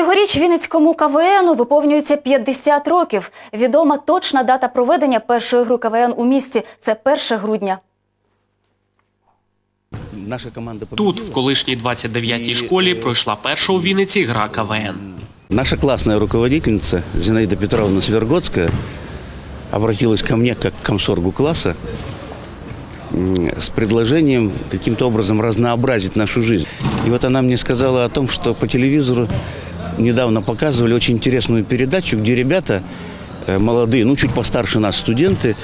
Цьогоріч Вінницькому КВНу виповнюється 50 років. Відома точна дата проведення першої гри КВН у місті це 1 грудня. Наша команда Тут, в колишній 29-й школі, пройшла перша у Вінниці гра КВН. Наша классная руководительница Зинаида Петровна Свергодская обратилась ко мне как к комсоргу класса м, с предложением каким-то образом разнообразить нашу жизнь. И вот она мне сказала о том, что по телевизору недавно показывали очень интересную передачу, где ребята э, молодые, ну чуть постарше нас студенты,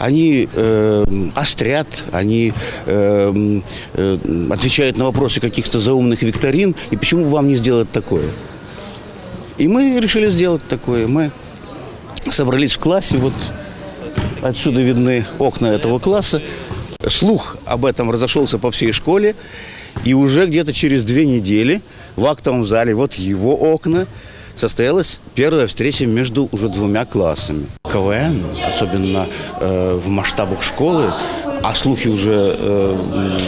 они э, острят, они э, э, отвечают на вопросы каких-то заумных викторин. И почему вам не сделать такое? И мы решили сделать такое. Мы собрались в классе, вот отсюда видны окна этого класса. Слух об этом разошелся по всей школе. И уже где-то через две недели в актовом зале, вот его окна, состоялась первая встреча между уже двумя классами. КВН, особенно э, в масштабах школы, а слухи уже э,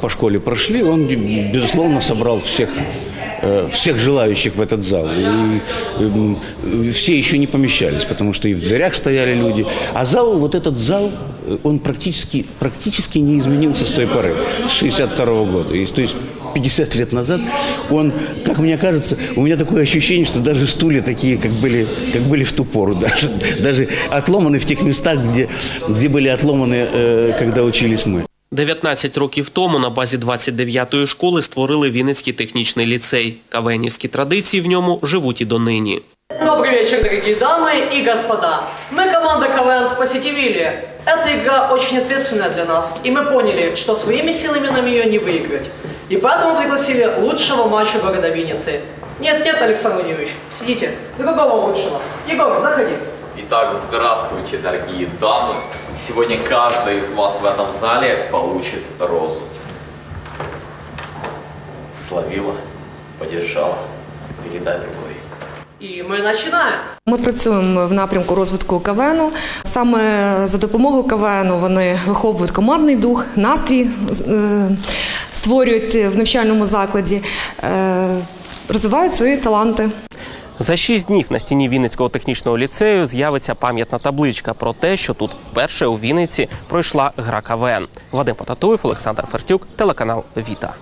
по школе прошли, он, безусловно, собрал всех э, всех желающих в этот зал. И, все еще не помещались, потому что и в дверях стояли люди. А зал, вот этот зал, он практически, практически не изменился с той поры, с 62 года. И, то есть 50 лет назад он, как мне кажется, у меня такое ощущение, что даже стулья такие, как были, как были в ту пору, даже, даже отломаны в тех местах, где, где были отломаны, э, когда учились мы. 19 років тому на базі 29-ї школи створили Вінницький технічний ліцей. КВНівські традиції в ньому живуть і донині. Добрый вечер, дорогие дамы и господа. Мы команда КВН «Спасите Вилли». Эта игра очень ответственная для нас, и мы поняли, что своими силами нам ее не выиграть. И поэтому пригласили лучшего мачо города Винницы. Нет, нет, Александр Владимирович, сидите. Другого лучшего. Егор, заходи. Итак, здравствуйте, дорогие дамы. Сегодня каждая из вас в этом зале получит розу. Словила, подержала, передай другой. И мы начинаем. Ми працюємо в напрямку розвитку КВНу. Саме за допомогою КВНу вони виховують командний дух, настрій е, створюють в навчальному закладі, е, розвивають свої таланти. За шість днів на стіні Вінницького технічного ліцею з'явиться пам'ятна табличка про те, що тут вперше у Вінниці пройшла гра КВН. Вадим Потатуєв, Олександр Фертюк, телеканал Віта.